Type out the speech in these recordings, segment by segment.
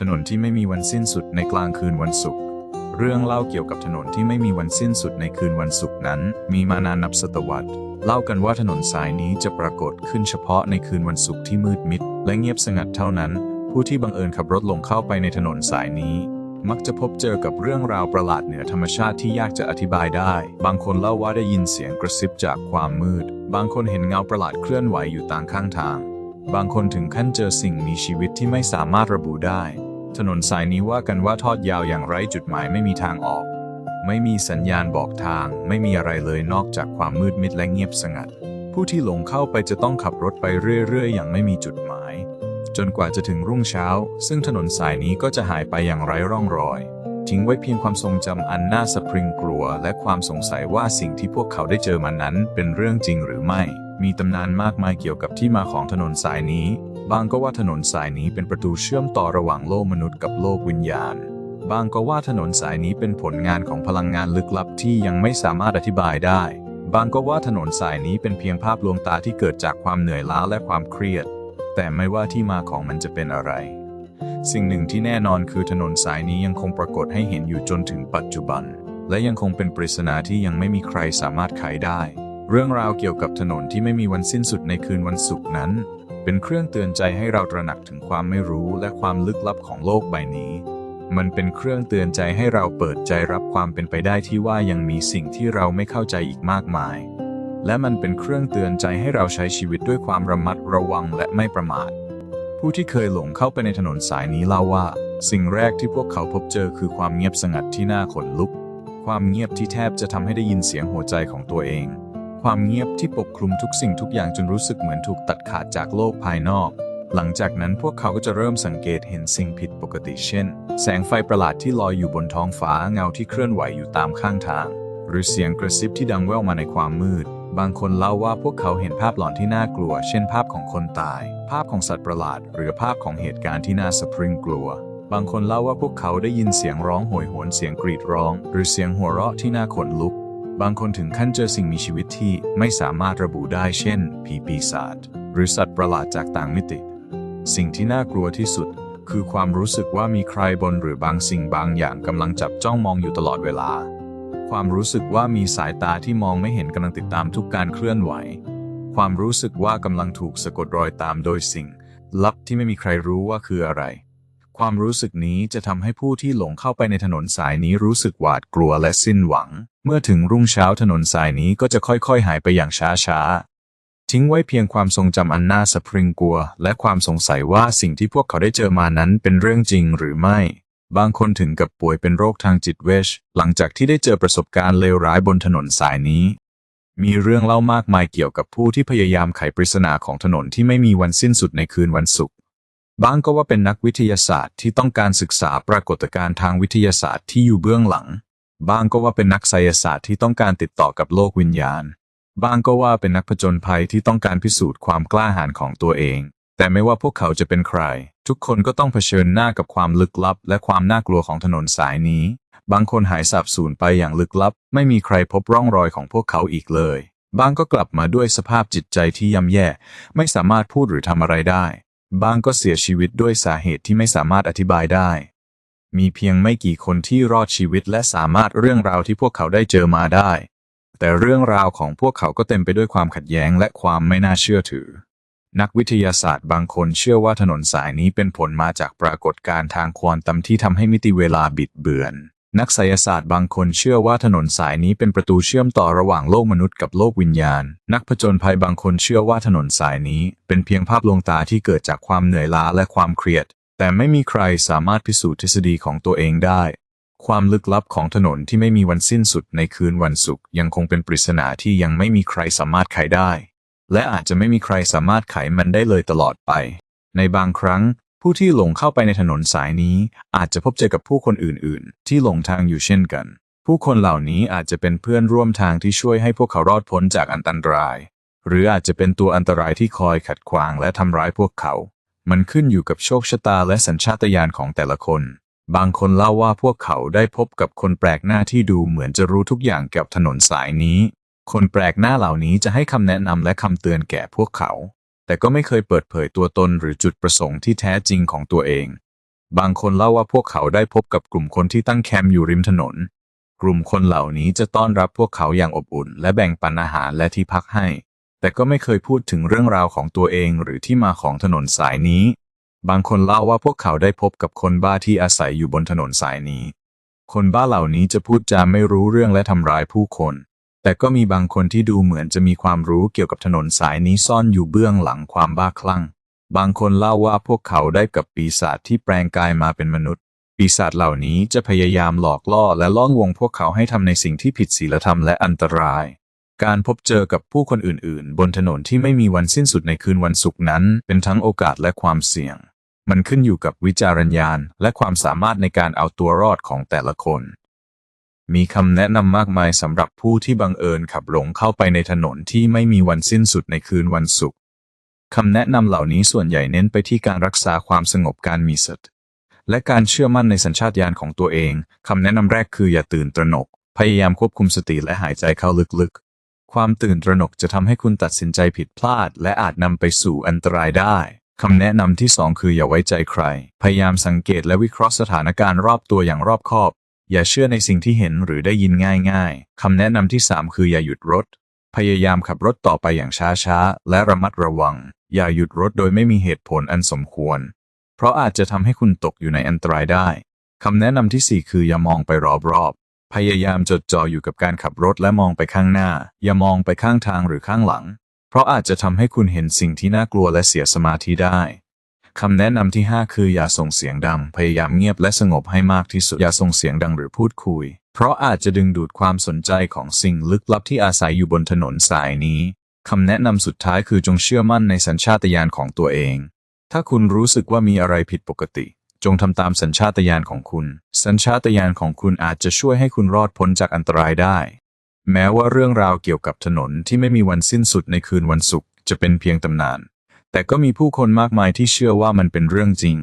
ถนนที่ไม่มีวันสิ้นสุดในกลางคืนวันศุกร์ เรื่องเล่าเกี่ยวกับถนนที่ไม่มีวันสิ้นสุดในคืนวันศุกร์นั้น มีมานานนับศตวรรษ เล่ากันว่าถนนสายนี้จะปรากฏขึ้นเฉพาะในคืนวันศุกร์ที่มืดมิด และเงียบสงัดเท่านั้น ผู้ที่บังเอิญขับรถลงเข้าไปในถนนสายนี้ มักจะพบเจอกับเรื่องราวประหลาดเหนือธรรมชาติที่ยากจะอธิบายได้ บางคนเล่าว่าได้ยินเสียงกระซิบจากความมืด บางคนเห็นเงาประหลาดเคลื่อนไหวอยู่ต่างข้างทาง บางคนถึงขั้นเจอสิ่งมีชีวิตที่ไม่สามารถระบุได้ ถนนสายนี้ว่ากันว่าทอดยาวอย่างไร้จุดหมายไม่มีทางออก ไม่มีสัญญาณบอกทาง ไม่มีอะไรเลยนอกจากความมืดมิดและเงียบสงัด ผู้ที่หลงเข้าไปจะต้องขับรถไปเรื่อยๆ อย่างไม่มีจุดหมาย จนกว่าจะถึงรุ่งเช้า ซึ่งถนนสายนี้ก็จะหายไปอย่างไร้ร่องรอย ทิ้งไว้เพียงความทรงจำอันน่าสะพรึงกลัว และความสงสัยว่าสิ่งที่พวกเขาได้เจอมานั้นเป็นเรื่องจริงหรือไม่ มีตำนานมากมายเกี่ยวกับที่มาของถนนสายนี้ บางก็ว่าถนนสายนี้เป็นประตูเชื่อมต่อระหว่างโลกมนุษย์กับโลกวิญญาณ บางก็ว่าถนนสายนี้เป็นผลงานของพลังงานลึกลับที่ยังไม่สามารถอธิบายได้ บางก็ว่าถนนสายนี้เป็นเพียงภาพลวงตาที่เกิดจากความเหนื่อยล้าและความเครียด แต่ไม่ว่าที่มาของมันจะเป็นอะไร สิ่งหนึ่งที่แน่นอนคือถนนสายนี้ยังคงปรากฏให้เห็นอยู่จนถึงปัจจุบัน และยังคงเป็นปริศนาที่ยังไม่มีใครสามารถไขได้ เรื่องราวเกี่ยวกับถนนที่ไม่มีวันสิ้นสุดในคืนวันศุกร์นั้น เป็นเครื่องเตือนใจให้เราตระหนักถึงความไม่รู้และความลึกลับของโลกใบนี้ มันเป็นเครื่องเตือนใจให้เราเปิดใจรับความเป็นไปได้ที่ว่ายังมีสิ่งที่เราไม่เข้าใจอีกมากมาย และมันเป็นเครื่องเตือนใจให้เราใช้ชีวิตด้วยความระมัดระวังและไม่ประมาท ผู้ที่เคยหลงเข้าไปในถนนสายนี้เล่าว่า สิ่งแรกที่พวกเขาพบเจอคือความเงียบสงัดที่น่าขนลุก ความเงียบที่แทบจะทำให้ได้ยินเสียงหัวใจของตัวเอง ความเงียบที่ปกคลุมทุกสิ่งทุกอย่างจนรู้สึกเหมือนถูกตัดขาดจากโลกภายนอก หลังจากนั้นพวกเขาก็จะเริ่มสังเกตเห็นสิ่งผิดปกติเช่น แสงไฟประหลาดที่ลอยอยู่บนท้องฟ้าเงาที่เคลื่อนไหวอยู่ตามข้างทาง หรือเสียงกระซิบที่ดังแว่วมาในความมืด บางคนเล่าว่าพวกเขาเห็นภาพหลอนที่น่ากลัว เช่น ภาพของคนตาย ภาพของสัตว์ประหลาด หรือภาพของเหตุการณ์ที่น่าสะพรึงกลัวบางคนเล่าว่าพวกเขาได้ยินเสียงร้องโหยหวนเสียงกรีดร้อง หรือเสียงหัวเราะที่น่าขนลุก บางคนถึงขั้นเจอสิ่งมีชีวิตที่ไม่สามารถระบุได้เช่น ผีปีศาจหรือสัตว์ประหลาดจากต่างมิติ สิ่งที่น่ากลัวที่สุด คือความรู้สึกว่ามีใครบนหรือบางสิ่งบางอย่างกำลังจับจ้องมองอยู่ตลอดเวลา ความรู้สึกว่ามีสายตาที่มองไม่เห็นกำลังติดตามทุกการเคลื่อนไหว ความรู้สึกว่ากำลังถูกสะกดรอยตามโดยสิ่ง ลับที่ไม่มีใครรู้ว่าคืออะไร ความรู้สึกนี้จะทำให้ผู้ที่หลงเข้าไปในถนนสายนี้รู้สึกหวาดกลัวและสิ้นหวัง เมื่อถึงรุ่งเช้าถนนสายนี้ก็จะค่อยๆ หายไปอย่างช้าๆ ทิ้งไว้เพียงความทรงจำอันน่าสะพรึงกลัว และความสงสัยว่าสิ่งที่พวกเขาได้เจอมานั้นเป็นเรื่องจริงหรือไม่ บางคนถึงกับป่วยเป็นโรคทางจิตเวชหลังจากที่ได้เจอประสบการณ์เลวร้ายบนถนนสายนี้ มีเรื่องเล่ามากมายเกี่ยวกับผู้ที่พยายามไขปริศนาของถนนที่ไม่มีวันสิ้นสุดในคืนวันศุกร์ บางก็ว่าเป็นนักวิทยาศาสตร์ที่ต้องการศึกษาปรากฏการณ์ทางวิทยาศาสตร์ที่อยู่เบื้องหลังบางก็ว่าเป็นนักไสยศาสตร์ที่ต้องการติดต่อกับโลกวิญญาณบางก็ว่าเป็นนักผจญภัยที่ต้องการพิสูจน์ความกล้าหาญของตัวเอง แต่ไม่ว่าพวกเขาจะเป็นใคร ทุกคนก็ต้องเผชิญหน้ากับความลึกลับ และความน่ากลัวของถนนสายนี้ บางคนหายสาบสูญไปอย่างลึกลับ ไม่มีใครพบร่องรอยของพวกเขาอีกเลย บางก็กลับมาด้วยสภาพจิตใจที่ย่ำแย่ ไม่สามารถพูดหรือทำอะไรได้ บางก็เสียชีวิตด้วยสาเหตุที่ไม่สามารถอธิบายได้ มีเพียงไม่กี่คนที่รอดชีวิตและสามารถเรื่องราวที่พวกเขาได้เจอมาได้ แต่เรื่องราวของพวกเขาก็เต็มไปด้วยความขัดแย้งและความไม่น่าเชื่อถือ นักวิทยาศาสตร์บางคนเชื่อว่าถนนสายนี้เป็นผลมาจากปรากฏการณ์ทางควอนตัมที่ทำให้มิติเวลาบิดเบือน นักไสยศาสตร์บางคนเชื่อว่าถนนสายนี้เป็นประตูเชื่อมต่อระหว่างโลกมนุษย์กับโลกวิญญาณ นักผจญภัยบางคนเชื่อว่าถนนสายนี้ เป็นเพียงภาพลวงตาที่เกิดจากความเหนื่อยล้าและความเครียด แต่ไม่มีใครสามารถพิสูจน์ทฤษฎีของตัวเองได้ ความลึกลับของถนนที่ไม่มีวันสิ้นสุดในคืนวันศุกร์ยังคงเป็นปริศนาที่ยังไม่มีใครสามารถไขได้ และอาจจะไม่มีใครสามารถไขมันได้เลยตลอดไป ในบางครั้ง ผู้ที่หลงเข้าไปในถนนสายนี้อาจจะพบเจอกับผู้คนอื่น ๆ ที่หลงทางอยู่เช่นกัน ผู้คนเหล่านี้อาจจะเป็นเพื่อนร่วมทางที่ช่วยให้พวกเขารอดพ้นจากอันตราย หรืออาจจะเป็นตัวอันตรายที่คอยขัดขวางและทำร้ายพวกเขา มันขึ้นอยู่กับโชคชะตาและสัญชาตญาณของแต่ละคน บางคนเล่าว่าพวกเขาได้พบกับคนแปลกหน้าที่ดูเหมือนจะรู้ทุกอย่างเกี่ยวกับถนนสายนี้ คนแปลกหน้าเหล่านี้จะให้คำแนะนำและคำเตือนแก่พวกเขา แต่ก็ไม่เคยเปิดเผยตัวตนหรือจุดประสงค์ที่แท้จริงของตัวเอง บางคนเล่าว่าพวกเขาได้พบกับกลุ่มคนที่ตั้งแคมป์อยู่ริมถนน กลุ่มคนเหล่านี้จะต้อนรับพวกเขาอย่างอบอุ่น และแบ่งปันอาหารและที่พักให้ แต่ก็ไม่เคยพูดถึงเรื่องราวของตัวเองหรือที่มาของถนนสายนี้ บางคนเล่าว่าพวกเขาได้พบกับคนบ้าที่อาศัยอยู่บนถนนสายนี้ คนบ้าเหล่านี้จะพูดจาไม่รู้เรื่องและทำร้ายผู้คน แต่ก็มีบางคนที่ดูเหมือนจะมีความรู้เกี่ยวกับถนนสายนี้ซ่อนอยู่เบื้องหลังความบ้าคลั่ง บางคนเล่าว่าพวกเขาได้กับปีศาจที่แปลงกายมาเป็นมนุษย์ ปีศาจเหล่านี้จะพยายามหลอกล่อและล่อลวงพวกเขาให้ทำในสิ่งที่ผิดศีลธรรมและอันตราย การพบเจอกับผู้คนอื่นๆ บนถนนที่ไม่มีวันสิ้นสุดในคืนวันศุกร์นั้น เป็นทั้งโอกาสและความเสี่ยง มันขึ้นอยู่กับวิจารณญาณและความสามารถในการเอาตัวรอดของแต่ละคน มีคำแนะนำมากมายสำหรับผู้ที่บังเอิญขับหลงเข้าไปในถนนที่ไม่มีวันสิ้นสุดในคืนวันศุกร์คำแนะนำเหล่านี้ส่วนใหญ่เน้นไปที่การรักษาความสงบการมีสติและการเชื่อมั่นในสัญชาตญาณของตัวเอง คำแนะนำแรกคืออย่าตื่นตระหนก พยายามควบคุมสติและหายใจเข้าลึกๆ ความตื่นตระหนกจะทำให้คุณตัดสินใจผิดพลาด และอาจนำไปสู่อันตรายได้คำแนะนำที่สองคืออย่าไว้ใจใคร พยายามสังเกตและวิเคราะห์สถานการณ์รอบตัวอย่างรอบคอบ อย่าเชื่อในสิ่งที่เห็นหรือได้ยินง่ายๆ คำแนะนำที่สามคืออย่าหยุดรถ พยายามขับรถต่อไปอย่างช้าๆ และระมัดระวัง อย่าหยุดรถโดยไม่มีเหตุผลอันสมควร เพราะอาจจะทำให้คุณตกอยู่ในอันตรายได้ คำแนะนำที่สี่คืออย่ามองไปรอบๆ พยายามจดจ่ออยู่กับการขับรถและมองไปข้างหน้า อย่ามองไปข้างทางหรือข้างหลัง เพราะอาจจะทำให้คุณเห็นสิ่งที่น่ากลัวและเสียสมาธิได้ คำแนะนำที่ 5 คืออย่าส่งเสียงดัง พยายามเงียบและสงบให้มากที่สุด อย่าส่งเสียงดังหรือพูดคุย เพราะอาจจะดึงดูดความสนใจของสิ่งลึกลับที่อาศัยอยู่บนถนนสายนี้ คำแนะนำสุดท้ายคือจงเชื่อมั่นในสัญชาตญาณของตัวเอง ถ้าคุณรู้สึกว่ามีอะไรผิดปกติ จงทำตามสัญชาตญาณของคุณ สัญชาตญาณของคุณอาจจะช่วยให้คุณรอดพ้นจากอันตรายได้ แม้ว่าเรื่องราวเกี่ยวกับถนนที่ไม่มีวันสิ้นสุดในคืนวันศุกร์จะเป็นเพียงตำนาน แต่ก็มีผู้คนมากมายที่เชื่อว่ามันเป็นเรื่องจริง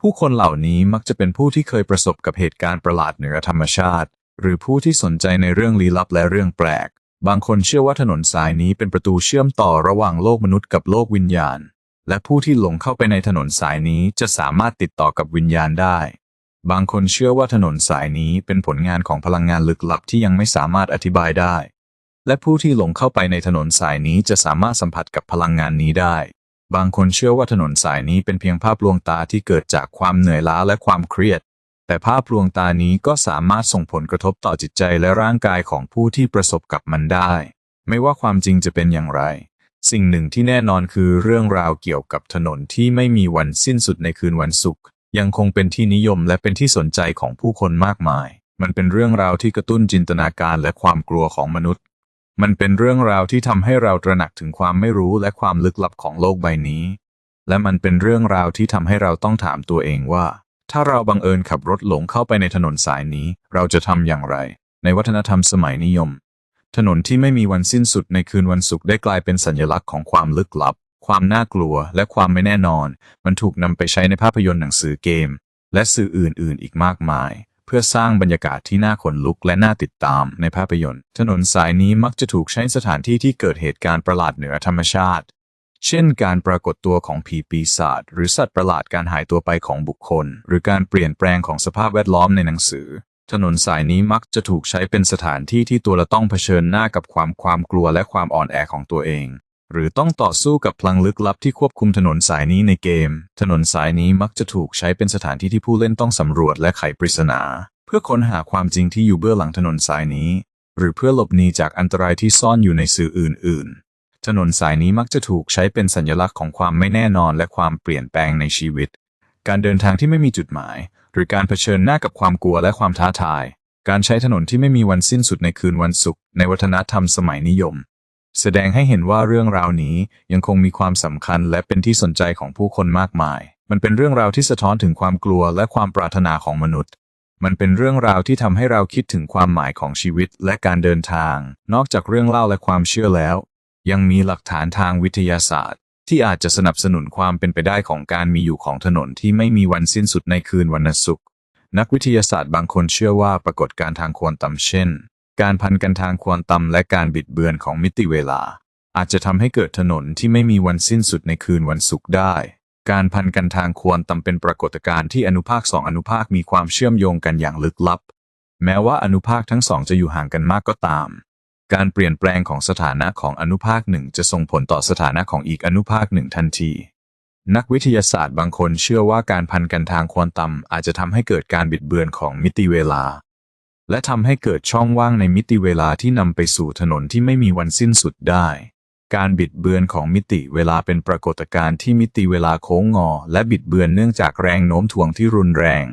ผู้คนเหล่านี้มักจะเป็นผู้ที่เคยประสบกับเหตุการณ์ประหลาดเหนือธรรมชาติ หรือผู้ที่สนใจในเรื่องลี้ลับและเรื่องแปลก บางคนเชื่อว่าถนนสายนี้เป็นประตูเชื่อมต่อระหว่างโลกมนุษย์กับโลกวิญญาณ และผู้ที่หลงเข้าไปในถนนสายนี้จะสามารถติดต่อกับวิญญาณได้บางคนเชื่อว่าถนนสายนี้เป็นผลงานของพลังงานลึกลับที่ยังไม่สามารถอธิบายได้ และผู้ที่หลงเข้าไปในถนนสายนี้จะสามารถสัมผัสกับพลังงานนี้ได้ บางคนเชื่อว่าถนนสายนี้เป็นเพียงภาพลวงตาที่เกิดจากความเหนื่อยล้าและความเครียด แต่ภาพลวงตานี้ก็สามารถส่งผลกระทบต่อจิตใจและร่างกายของผู้ที่ประสบกับมันได้ ไม่ว่าความจริงจะเป็นอย่างไร สิ่งหนึ่งที่แน่นอนคือเรื่องราวเกี่ยวกับถนนที่ไม่มีวันสิ้นสุดในคืนวันศุกร์ยังคงเป็นที่นิยมและเป็นที่สนใจของผู้คนมากมาย มันเป็นเรื่องราวที่กระตุ้นจินตนาการและความกลัวของมนุษย์ มันเป็นเรื่องราวที่ทำให้เราตระหนักถึงความไม่รู้และความลึกลับของโลกใบนี้ และมันเป็นเรื่องราวที่ทำให้เราต้องถามตัวเองว่า ถ้าเราบังเอิญขับรถหลงเข้าไปในถนนสายนี้ เราจะทำอย่างไร ในวัฒนธรรมสมัยนิยม ถนนที่ไม่มีวันสิ้นสุดในคืนวันศุกร์ได้กลายเป็นสัญลักษณ์ของความลึกลับ ความน่ากลัว และความไม่แน่นอน มันถูกนำไปใช้ในภาพยนตร์หนังสือเกม และสื่ออื่นๆ อีกมากมาย เพื่อสร้างบรรยากาศที่น่าขนลุกและน่าติดตามในภาพยนตร์ ถนนสายนี้มักจะถูกใช้สถานที่ที่เกิดเหตุการณ์ประหลาดเหนือธรรมชาติ เช่น การปรากฏตัวของผีปีศาจหรือสัตว์ประหลาดการหายตัวไปของบุคคล หรือการเปลี่ยนแปลงของสภาพแวดล้อมในหนังสือ ถนนสายนี้มักจะถูกใช้เป็นสถานที่ที่ตัวเราต้องเผชิญหน้ากับความความกลัวและความอ่อนแอของตัวเอง หรือต้องต่อสู้กับพลังลึกลับที่ควบคุมถนนสายนี้ในเกม ถนนสายนี้มักจะถูกใช้เป็นสถานที่ที่ผู้เล่นต้องสำรวจและไขปริศนา เพื่อค้นหาความจริงที่อยู่เบื้องหลังถนนสายนี้ หรือเพื่อหลบหนีจากอันตรายที่ซ่อนอยู่ในสื่ออื่น ๆ ถนนสายนี้มักจะถูกใช้เป็นสัญลักษณ์ของความไม่แน่นอนและความเปลี่ยนแปลงในชีวิต การเดินทางที่ไม่มีจุดหมาย หรือการเผชิญหน้ากับความกลัวและความท้าทาย การใช้ถนนที่ไม่มีวันสิ้นสุดในคืนวันศุกร์ในวัฒนธรรมสมัยนิยม แสดงให้เห็นว่าเรื่องราวนี้ยังคงมีความสำคัญและเป็นที่สนใจของผู้คนมากมาย มันเป็นเรื่องราวที่สะท้อนถึงความกลัวและความปรารถนาของมนุษย์ มันเป็นเรื่องราวที่ทำให้เราคิดถึงความหมายของชีวิตและการเดินทาง นอกจากเรื่องเล่าและความเชื่อแล้ว ยังมีหลักฐานทางวิทยาศาสตร์ ที่อาจจะสนับสนุนความเป็นไปได้ของการมีอยู่ของถนนที่ไม่มีวันสิ้นสุดในคืนวันศุกร์ นักวิทยาศาสตร์บางคนเชื่อว่าปรากฏการณ์ทางควอนตัมเช่น การพันกันทางควอนตัมและการบิดเบือนของมิติเวลา อาจจะทำให้เกิดถนนที่ไม่มีวันสิ้นสุดในคืนวันศุกร์ได้ การพันกันทางควรตำเป็นปรากฏการณ์ที่อนุภาคสองอนุภาคมีความเชื่อมโยงกันอย่างลึกลับ แม้ว่าอนุภาคทั้งสองจะอยู่ห่างกันมากก็ตาม การเปลี่ยนแปลงของสถานะของอนุภาคหนึ่งจะส่งผลต่อสถานะของอีกอนุภาคหนึ่งทันที นักวิทยาศาสตร์บางคนเชื่อว่าการพันกันทางควอนตัมอาจจะทำให้เกิดการบิดเบือนของมิติเวลา และทำให้เกิดช่องว่างในมิติเวลาที่นำไปสู่ถนนที่ไม่มีวันสิ้นสุดได้ การบิดเบือนของมิติเวลาเป็นปรากฏการณ์ที่มิติเวลาโค้งงอ และบิดเบือนเนื่องจากแรงโน้มถ่วงที่รุนแรง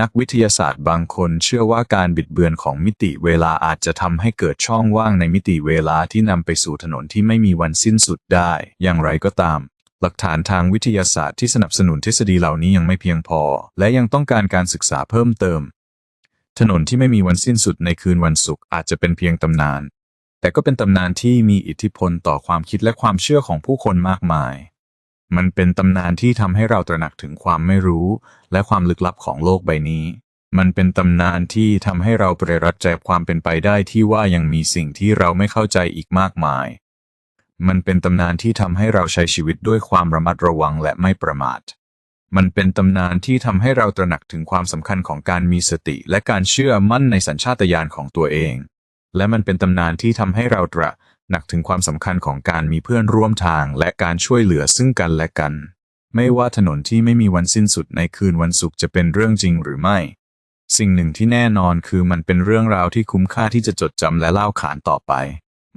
นักวิทยาศาสตร์บางคนเชื่อว่าการบิดเบือนของมิติเวลาอาจจะทำให้เกิดช่องว่างในมิติเวลาที่นำไปสู่ถนนที่ไม่มีวันสิ้นสุดได้ อย่างไรก็ตามหลักฐานทางวิทยาศาสตร์ที่สนับสนุนทฤษฎีเหล่านี้ยังไม่เพียงพอ และยังต้องการการศึกษาเพิ่มเติม ถนนที่ไม่มีวันสิ้นสุดในคืนวันศุกร์อาจจะเป็นเพียงตำนาน แต่ก็เป็นตำนานที่มีอิทธิพลต่อความคิดและความเชื่อของผู้คนมากมาย มันเป็นตำนานที่ทำให้เราตระหนักถึงความไม่รู้ และความลึกลับของโลกใบนี้ มันเป็นตำนานที่ทำให้เราเปรรัดใจความเป็นไปได้ที่ว่ายังมีสิ่งที่เราไม่เข้าใจอีกมากมาย มันเป็นตำนานที่ทำให้เราใช้ชีวิตด้วยความระมัดระวังและไม่ประมาท มันเป็นตำนานที่ทำให้เราตระหนักถึงความสำคัญของการมีสติ และการเชื่อมั่นในสัญชาตญาณของตัวเอง และมันเป็นตำนานที่ทำให้เราตระหนักถึงความสำคัญของการมีเพื่อนร่วมทาง และการช่วยเหลือซึ่งกันและกัน ไม่ว่าถนนที่ไม่มีวันสิ้นสุดในคืนวันศุกร์จะเป็นเรื่องจริงหรือไม่ สิ่งหนึ่งที่แน่นอนคือมันเป็นเรื่องราวที่คุ้มค่าที่จะจดจำและเล่าขานต่อไป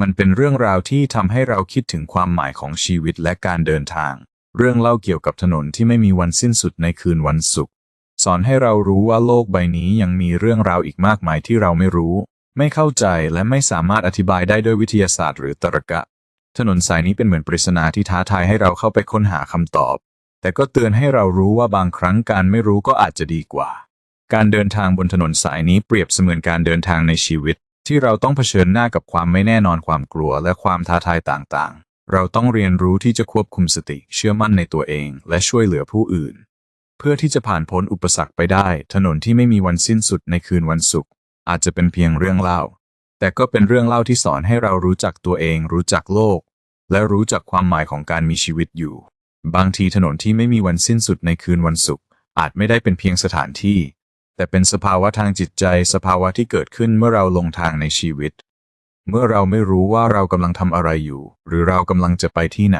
มันเป็นเรื่องราวที่ทำให้เราคิดถึงความหมายของชีวิตและการเดินทาง เรื่องเล่าเกี่ยวกับถนนที่ไม่มีวันสิ้นสุดในคืนวันศุกร์สอนให้เรารู้ว่าโลกใบนี้ยังมีเรื่องราวอีกมากมายที่เราไม่รู้ ไม่เข้าใจและไม่สามารถอธิบายได้ด้วยวิทยาศาสตร์หรือตรรกะ ถนนสายนี้เป็นเหมือนปริศนาที่ท้าทายให้เราเข้าไปค้นหาคำตอบ แต่ก็เตือนให้เรารู้ว่าบางครั้งการไม่รู้ก็อาจจะดีกว่า การเดินทางบนถนนสายนี้เปรียบเสมือนการเดินทางในชีวิต ที่เราต้องเผชิญหน้ากับความไม่แน่นอนความกลัวและความท้าทายต่างๆ เราต้องเรียนรู้ที่จะควบคุมสติเชื่อมั่นในตัวเอง และช่วยเหลือผู้อื่น เพื่อที่จะผ่านพ้นอุปสรรคไปได้ ถนนที่ไม่มีวันสิ้นสุดในคืนวันศุกร์อาจจะเป็นเพียงเรื่องเล่า แต่ก็เป็นเรื่องเล่าที่สอนให้เรารู้จักตัวเอง รู้จักโลก และรู้จักความหมายของการมีชีวิตอยู่ บางทีถนนที่ไม่มีวันสิ้นสุดในคืนวันศุกร์อาจไม่ได้เป็นเพียงสถานที่ แต่เป็นสภาวะทางจิตใจ สภาวะที่เกิดขึ้นเมื่อเราลงทางในชีวิต เมื่อเราไม่รู้ว่าเรากำลังทำอะไรอยู่ หรือเรากำลังจะไปที่ไหน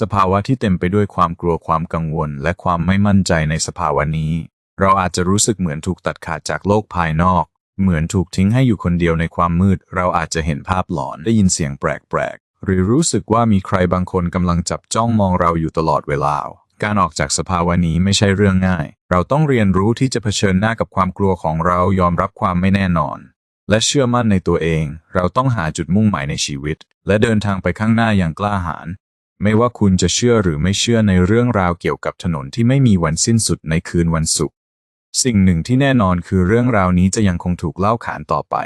สภาวะที่เต็มไปด้วยความกลัวความกังวล และความไม่มั่นใจในสภาวะนี้ เราอาจจะรู้สึกเหมือนถูกตัดขาดจากโลกภายนอก เหมือนถูกทิ้งให้อยู่คนเดียวในความมืด เราอาจจะเห็นภาพหลอนได้ยินเสียงแปลกๆหรือรู้สึกว่ามีใครบางคนกำลังจับจ้องมองเราอยู่ตลอดเวลาการออกจากสภาวะนี้ไม่ใช่เรื่องง่าย เราต้องเรียนรู้ที่จะเผชิญหน้ากับความกลัวของเรายอมรับความไม่แน่นอน และเชื่อมั่นในตัวเอง เราต้องหาจุดมุ่งหมายในชีวิต และเดินทางไปข้างหน้าอย่างกล้าหาญไม่ว่าคุณจะเชื่อหรือไม่เชื่อในเรื่องราวเกี่ยวกับถนนที่ไม่มีวันสิ้นสุดในคืนวันศุกร์สิ่งหนึ่งที่แน่นอนคือเรื่องราวนี้จะยังคงถูกเล่าขานต่อไป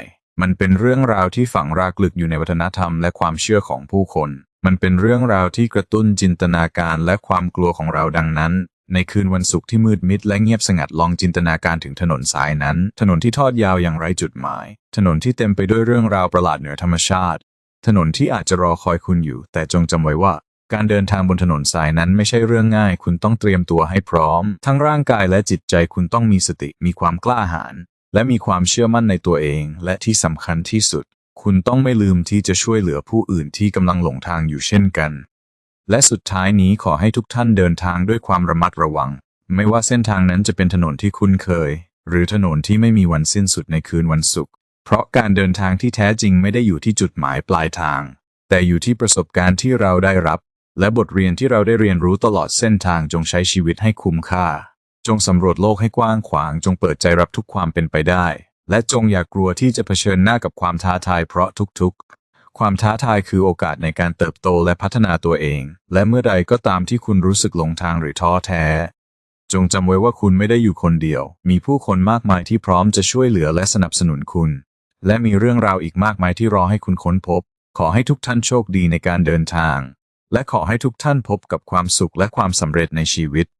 มันเป็นเรื่องราวที่ฝังรากลึกอยู่ในวัฒนธรรมและความเชื่อของผู้คน มันเป็นเรื่องราวที่กระตุ้นจินตนาการและความกลัวของเราดังนั้น ในคืนวันศุกร์ที่มืดมิดและเงียบสงัดลองจินตนาการถึงถนนสายนั้น ถนนที่ทอดยาวอย่างไร้จุดหมาย ถนนที่เต็มไปด้วยเรื่องราวประหลาดเหนือธรรมชาติ ถนนที่อาจจะรอคอยคุณอยู่ แต่จงจำไว้ว่า การเดินทางบนถนนสายนั้นไม่ใช่เรื่องง่าย คุณต้องเตรียมตัวให้พร้อม ทั้งร่างกายและจิตใจคุณต้องมีสติ มีความกล้าหาญและมีความเชื่อมั่นในตัวเอง และที่สำคัญที่สุด คุณต้องไม่ลืมที่จะช่วยเหลือผู้อื่นที่กำลังหลงทางอยู่เช่นกัน และสุดท้ายนี้ขอให้ทุกท่านเดินทางด้วยความระมัดระวัง ไม่ว่าเส้นทางนั้นจะเป็นถนนที่คุ้นเคย หรือถนนที่ไม่มีวันสิ้นสุดในคืนวันศุกร์เพราะการเดินทางที่แท้จริงไม่ได้อยู่ที่จุดหมายปลายทาง แต่อยู่ที่ประสบการณ์ที่เราได้รับ และบทเรียนที่เราได้เรียนรู้ตลอดเส้นทางจงใช้ชีวิตให้คุ้มค่า จงสำรวจโลกให้กว้างขวาง จงเปิดใจรับทุกความเป็นไปได้ และจงอย่ากกลัวที่จะเผชิญหน้ากับความท้าทายเพราะทุกๆ ความท้าทายคือโอกาสในการเติบโตและพัฒนาตัวเอง และเมื่อใดก็ตามที่คุณรู้สึกหลงทางหรือท้อแท้ จงจำไว้ว่าคุณไม่ได้อยู่คนเดียว มีผู้คนมากมายที่พร้อมจะช่วยเหลือและสนับสนุนคุณ และมีเรื่องราวอีกมากมายที่รอให้คุณค้นพบ ขอให้ทุกท่านโชคดีในการเดินทาง และขอให้ทุกท่านพบกับความสุขและความสำเร็จในชีวิต